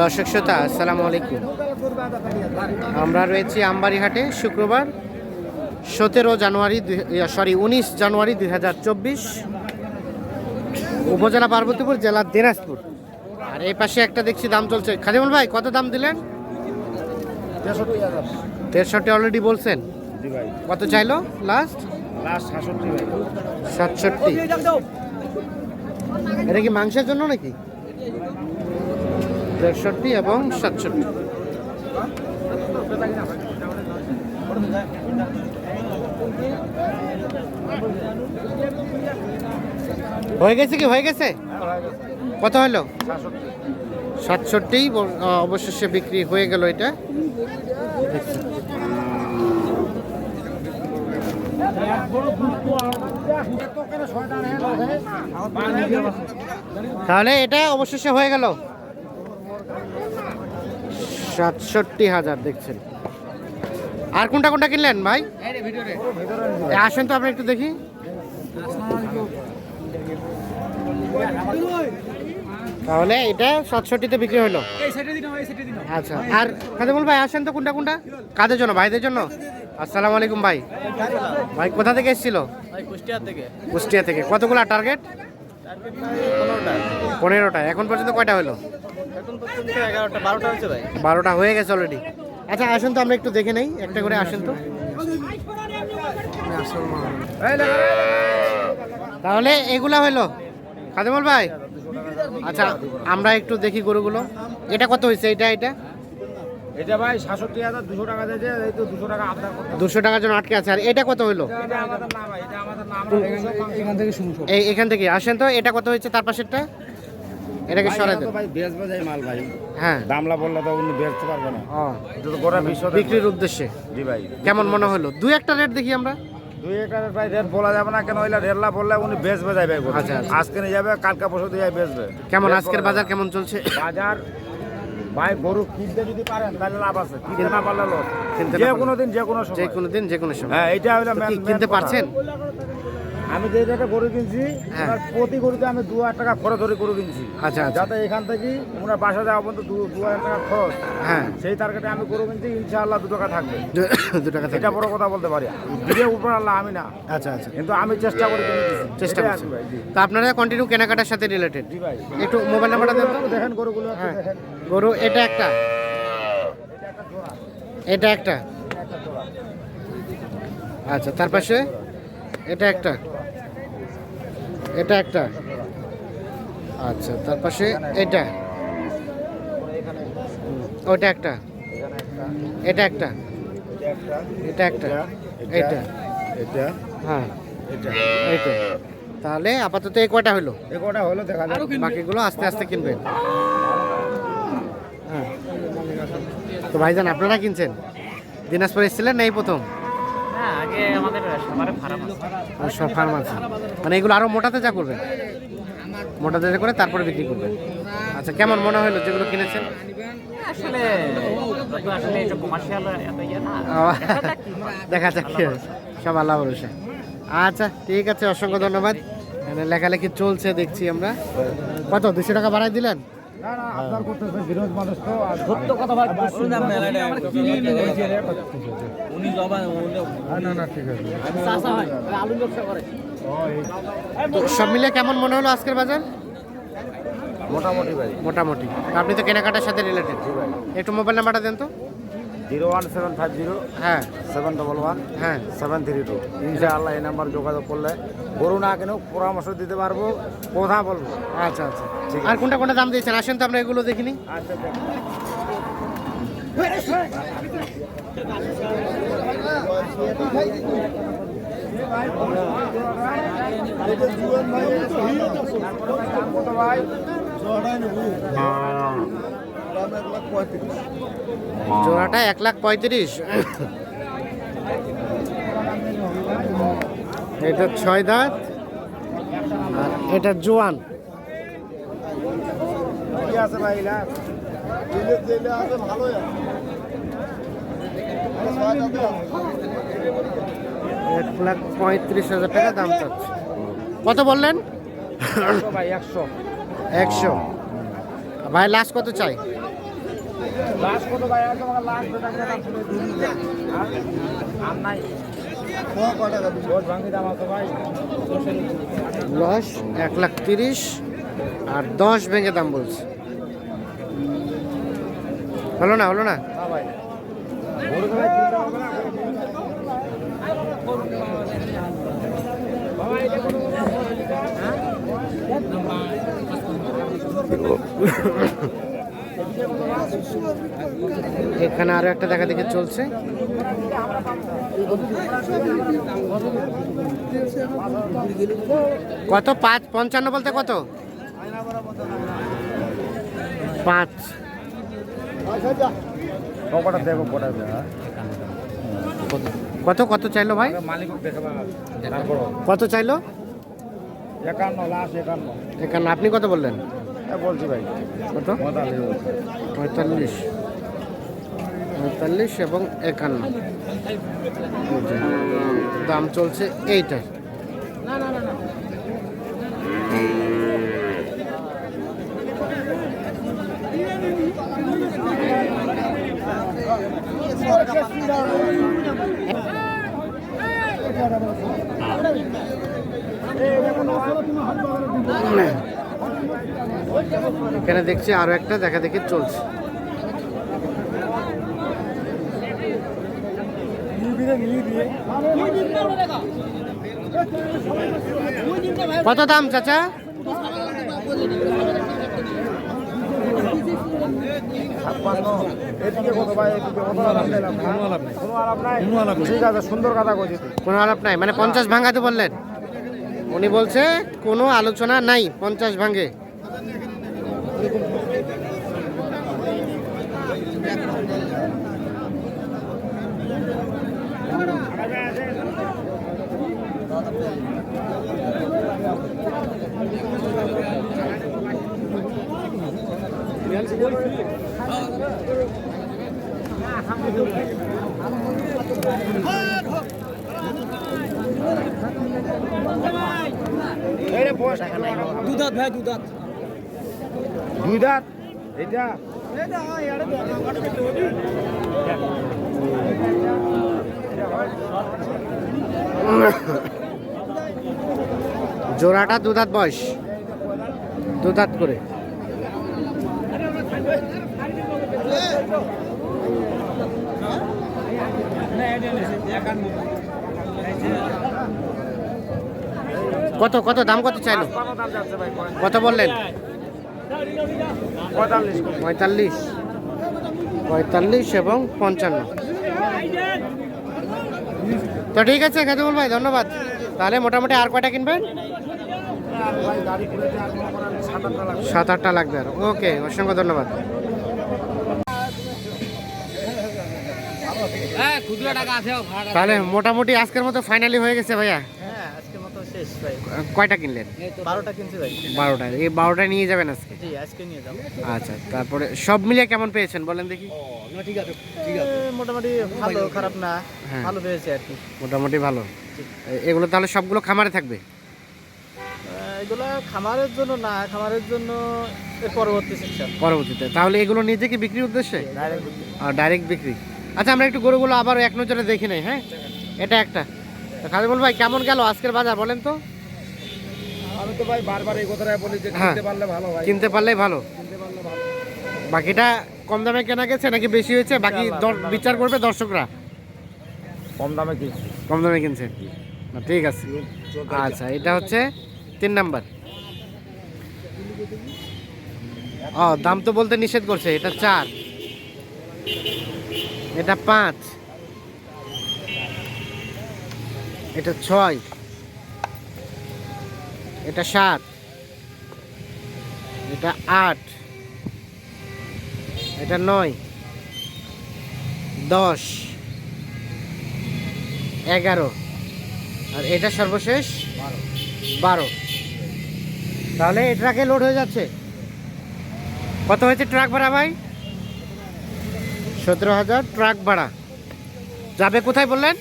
দর্শক শ্রোতা আসসালামু আলাইকুম। আমরা রয়েছি আমবাড়িহাটে শুক্রবার সতেরো জানুয়ারি সরি উনিশ জানুয়ারি দুই হাজার চব্বিশ উপজেলা পার্বতীপুর জেলা দিনাজপুর। আর এই পাশে একটা দেখছি দাম চলছে। খাদিমুল ভাই কত দাম দিলেন? তেষট্টি অলরেডি বলছেন। কত চাইলো লাস্ট লাস্ট সাতষট্টি। এটা কি মাংসের জন্য নাকি? তেষট্টি এবং সাতষট্টি। হয়ে গেছে কি? হয়ে গেছে? কত হলো? সাতষট্টি। অবশেষে বিক্রি হয়ে গেল এটা। তাহলে এটা অবশেষে হয়ে গেল। সাতষট্টি হাজার দেখছেন। আর কোনটা কোনটা কিনলেন ভাই? আসেন তো আপনি একটু দেখি। তাহলে এটা সাতষট্টিতে বিক্রি হলো। আচ্ছা আর খাদেমুল ভাই আসেন তো কোনটা কোনটা? কাদের জন্য? ভাইদের জন্য? আসসালামু আলাইকুম ভাই। ভাই কোথা থেকে এসেছিল? কুষ্টিয়া থেকে। কুষ্টিয়া থেকে। কতগুলো টার্গেট পনেরোটা। এখন পর্যন্ত কয়টা হলো? বারোটা হয়ে গেছে অলরেডি আচ্ছা আসেন তো আমরা একটু দেখে নেই। একটা করে আসেন তো। তাহলে এগুলা হলো। খাদেমুল ভাই? আচ্ছা আমরা একটু দেখি গরুগুলো। এটা কত হয়েছে? এটা এটা? এটা ভাই সাতষট্টি হাজার দুশো টাকা দিয়েছে এই তো দুশো টাকা আপনার দুশো টাকার জন্য আটকে আছে। আর এটা কত হলো? এটা আমাদের না ভাই এটা আমাদের না আমরা এখান থেকে শুনছো এই এখান থেকে। আসেন তো এটা কত হয়েছে? তার পাশেরটা? এটাকে সরাই দেন। ভাই বেচবে যাই মাল ভাই। হ্যাঁ। দামলা বললে তো উনি বেচতে পারবে না। এটা গোটা বিশ্ব বিক্রির উদ্দেশ্যে। জি ভাই। কেমন মনে হলো? দুই একটা রেট দেখি আমরা। দুই একরের ভাই রেট বলা যাবে না কেন ওইলা রেটলা বললে উনি বেচবে ভাই আচ্ছা, আচ্ছা। আজকে নিয়ে যাবে কালকা পরশু দিয়ে বেচবে। কেমন রেট আজকের বাজার কেমন চলছে? বাজার ভাই গরু কিনতে যদি পারেন তাহলে লাভ আছে। কিনতে না পারলে লস যে কোনো দিন যে কোনো যে কোনো দিন যে কোনো সময়। হ্যাঁ এইটা হলো কিনতে পারছেন? আমি যে রেটে গরু কিনছি হ্যাঁ। ওনার প্রতি গরুতে আমি দু হাজার টাকা খরচ ধরে গরু কিনছি। আচ্ছা আচ্ছা। যাতে এখান থেকে ওনার বাসা যাওয়া পর্যন্ত দু হাজার টাকা খরচ। হ্যাঁ। সেই টার্গেটে আমি গরু কিনছি ইনশাআল্লাহ দু টাকা থাকবে। দু- টাকা এটা বড় কথা বলতে পারি। দিলে উপর আল্লাহ আমি না। আচ্ছা আচ্ছা। কিন্তু আমি চেষ্টা করে চেষ্টা করছি। তো আপনারা কন্টিনিউ কেনাকাটার সাথে রিলেটেড একটু মোবাইল নাম্বারটা দেখেন গরুগুলো হ্যাঁ। গরু এটা একটা। এটা একটা। আচ্ছা তার পাশে? এটা একটা। এটা একটা। আচ্ছা তার পাশে এটা। ওটা একটা। এটা একটা। একটা এটা একটা। এটা। এটা। এটা হ্যাঁ। এটা। এইটা তাহলে আপাতত এই কয়টা হলো? এ কটা হলো দেখা যাক। বাকিগুলো আস্তে আস্তে কিনবেন হ্যাঁ। তো ভাইজান আপনারা কিনছেন? দিনাজপুর এসেছিলেন না এই প্রথম? আগে আমাদের সাভারে ফার্ম আছে। সব ফার্ম আছে। মানে এগুলো আরও মোটাতে যা করবেন? মোটাতে করে তারপরে বিক্রি করবেন। আচ্ছা কেমন মনে হলো যেগুলো কিনেছেন? আসলে আসলে এটা কমার্শিয়াল এত ইয়ে না। দেখা যাক সব আল্লাহ ভরসা। আচ্ছা ঠিক আছে অসংখ্য ধন্যবাদ। লেখালেখি চলছে দেখছি আমরা। কত? দুশো টাকা বাড়াই দিলেন? না না আপনার করতেছে বিরোধ মানুষ তো আর সত্য কথা ভাই শুনলাম উনি জবা না না ঠিক আছে। চাষা হয় আলু ব্যবসা করে। তো সব মিলে কেমন মনে হলো আজকের বাজার? মোটামুটি ভাই। মোটামুটি। আপনি তো কেনাকাটার সাথে রিলেটেড একটু মোবাইল নাম্বারটা দেন তো। Zero one seven five zero হ্যাঁ। সেভেন ডবল ওয়ান হ্যাঁ। Seven three two. ইনশাআল্লাহ এই নাম্বার যোগাযোগ করলে গরু না কেন পরামর্শ দিতে পারব কথা বলব। আচ্ছা আচ্ছা। আর কোনটা কোনটা দাম দিয়েছেন? আসেন তো আমরা এগুলো দেখিনি আচ্ছা ভাই জোড়াটা এক লাখ পঁয়ত্রিশ। এটা ছয় দাঁত আর এটা জোয়ান। এক লাখ পঁয়ত্রিশ হাজার টাকা দাম চাচ্ছে। কত বললেন? ভাই একশো। একশো। ভাই লাস্ট কত চাই? লাস্ট কত ভাই আর তোমাকে লাস্ট টাকা দাম শুনে দিন আর আর নাই। দশ এক লাখ তিরিশ আর দশ ভেঙে দাম বলছে। হলো না হলো না? না ভাই। এখানে আরও একটা দেখা দেখে চলছে। কত? পাঁচ? পঞ্চান্ন বলতে কত? পাঁচ। কত কত চাইলো ভাই? কত চাইলো? একান্ন এখানে আপনি কত বললেন? বলছি ভাই। কত? পঁয়তাল্লিশ। পঁয়তাল্লিশ এবং একান্ন। দাম চলছে এইটাই এখানে দেখছি আরও একটা, দেখা দেখি চলছে। কত দাম, চাচা? সুন্দর কথা কোনো আলাপ নাই মানে পঞ্চাশ ভাঙাতে বললেন। উনি বলছে, কোনো আলোচনা নাই, পঞ্চাশ ভাঙে। দুধাত ভাই দুধাত দুই দাঁত এটা জোড়াটা দুধাত বয়স। দুধাত করে। কত কত, দাম কত চাইলো? কত বললেন? পঁয়তাল্লিশ। পঁয়তাল্লিশ এবং পঞ্চান্ন। তো ঠিক আছে খেতুমুল ভাই ধন্যবাদ। তাহলে মোটামুটি আর কয়টা কিনবেন? সাত আটটা লাগবে সাত আটটা লাগবে আর। ওকে অসংখ্য ধন্যবাদ। তাহলে মোটামুটি আজকের মতো ফাইনালি হয়ে গেছে ভাইয়া হ্যাঁ আজকের মতো শেষ ভাই কয়টা কিনলেন? বারোটা কিনছি ভাই। বারোটা। এই বারোটা নিয়ে যাবেন আজকে? জি আজকে নিয়ে যাব। আচ্ছা তারপরে সব মিলিয়ে কেমন পেয়েছেন বলেন দেখি। এ, মোটামুটি ভালো খারাপ না হ্যাঁ। ভালো পেয়েছে আর কি। মোটামুটি ভালো। এগুলো তাহলে সবগুলো খামারে থাকবে? এগুলা খামারের জন্য না খামারের জন্য পরবর্তী সেকশন পরবর্তীতে। তাহলে এগুলো নিজে কি বিক্রির উদ্দেশ্যে? আর ডাইরেক্ট বিক্রি। আচ্ছা আমরা একটু গরুগুলো আবার এক নজরে দেখি নেই হ্যাঁ? এটা একটা। খাদিমুল ভাই কেমন গেল আজকের বাজার বলেন তো? আমি তো ভাই বারবার এই কথাটাই বলি যে হ্যাঁ। কিনতে পারলে ভালো ভাই। কিনতে পারলেই ভালো। কিনতে পারলে ভালো। বাকিটা কম দামে কেনা গেছে নাকি বেশি হয়েছে? বাকি বিচার করবে দর্শকরা? কম দামে কিনছে। কম দামে কিনছে? না, ঠিক আছে। আচ্ছা এটা হচ্ছে তিন নাম্বার। ও দাম তো বলতে নিষেধ করছে এটা চার। এটা পাঁচ। এটা ছয়। এটা সাত। এটা আট। এটা নয়। দশ। এগারো। আর এটা সর্বশেষ? বারো। তাহলে এই ট্রাকে লোড হয়ে যাচ্ছে। কত হয়েছে ট্রাক ভাড়া ভাই? সতেরো হাজার ট্রাক ভাড়া। যাবে কোথায় বললেন?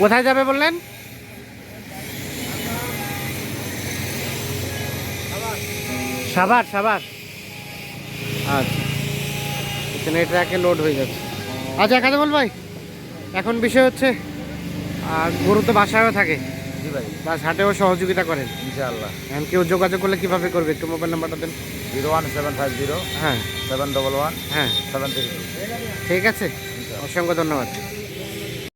কোথায় যাবে বললেন? সাবার সাভার। আচ্ছা। এই ট্রাকে লোড হয়ে যাচ্ছে। আচ্ছা কাজে বল ভাই। এখন বিষয় হচ্ছে আর গরু তো বাসায়ও থাকে। হাটেও সহযোগিতা করেন। ইনশাআল্লাহ। এখন কেউ যোগাযোগ করলে কীভাবে করবে? একটু মোবাইল নাম্বারটা দেন। Zero one seven five zero হ্যাঁ। সেভেন ডবল ওয়ান হ্যাঁ। সেভেন থ্রি ঠিক আছে। অসংখ্য ধন্যবাদ।